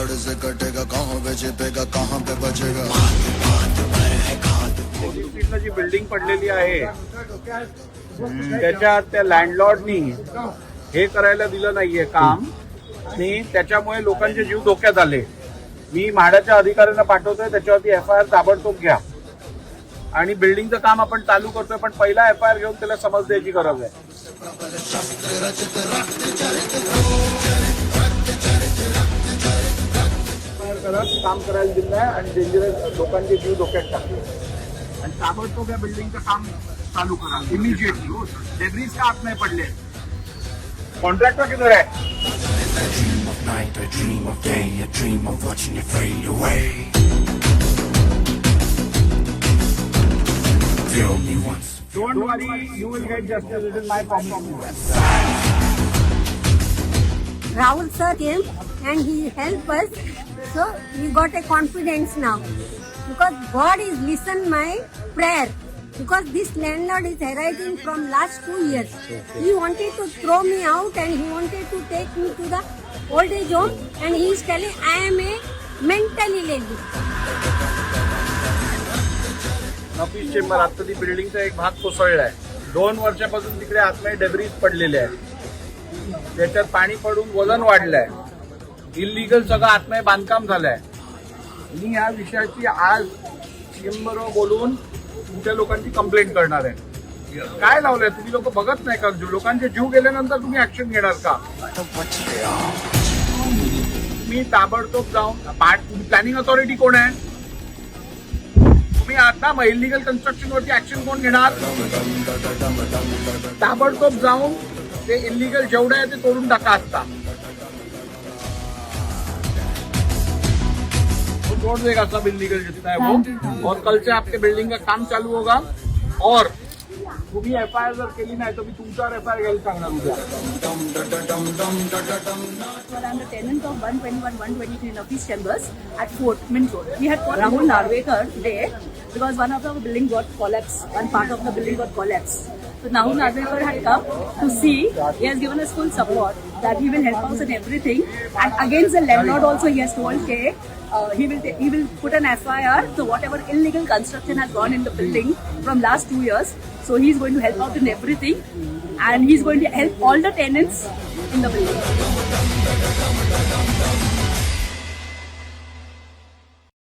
धड़ से कटेगा कहाँ पे छिपेगा कहाँ पे बचेगा। जी बिल्डिंग पडलेली आहे त्याच्यात त्या लँडलॉर्डनी हे करायला दिलं नाहीये काम आणि त्याच्यामुळे लोकांचे जीव धोक्यात आले. मी म्हाडाच्या अधिकाऱ्यांना पाठवतोय त्याच्यावरती एफ आय आर ताबडतोब घ्या. आणि बिल्डिंगचं काम आपण चालू करतोय पण पहिला एफ आय आर घेऊन त्याला समज द्यायची गरज आहे. FIR काम करायला दिलं आहे आणि डेंजरस लोकांचे जीव धोक्यात टाकले आणि ताबडतोब या बिल्डिंगचं काम चालू करा इमिजिएटली हो डेब्रिज का आत नाही पडले कॉन्ट्रॅक्टर किधर आहे night, I dream of day, I dream of watching you fade away. Feel me once. Don't worry, you will get justice. It is my promise. Rahul sir came and he helped us. So we got a confidence now. Because God is listen my prayer. Because this landlord is harassing from last two years. He wanted to throw me out and he wanted to take me to the old age home and he is telling I am a mentally lazy. Office chamber आता ती बिल्डिंगचा एक भाग कोसळलाय दोन वर्षापासून तिकडे आतमध्ये debris पडलेले आहे त्याच्यात पाणी पडून वजन वाढलंय इलिगल सगळं आत्मय बांधकाम झालंय. मी या विषयाची आज चेंबर बोलून तुमच्या लोकांची कंप्लेंट करणार आहे. काय लावलंय? तुम्ही लोक बघत नाही का? लोकांचे जीव गेल्यानंतर तुम्ही ऍक्शन घेणार का? मी ताबडतोब जाऊन प्लॅनिंग अथॉरिटी कोण आहे? तुम्ही आता मग इलिगल कन्स्ट्रक्शन वरती ऍक्शन कोण घेणार? ताबडतोब जाऊन ते इलिगल जेवढे आहे ते तोडून टाका असता तोड़ देगा सब इलीगल जितना है वो और कल से आपके बिल्डिंग का काम चालू होगा और तुम्ही एफ़ आय आर जर केली नाही तर मी तुमच्यावर एफ़ आय आर घ्यायला सांगणार उद्या tenant of 121, 123 in chambers at Fort Road. We had Rahul Narvekar there because one of the building got collapsed. One part of the building got collapsed. So Rahul Narvekar had come to see. He has given us full support that he will help us in everything. And against the landlord also he has told okay, uh, he will he will put an FIR. So whatever illegal construction has gone in the building from last two years, so he's going to help out in everything, and he's going to help all the tenants in the building.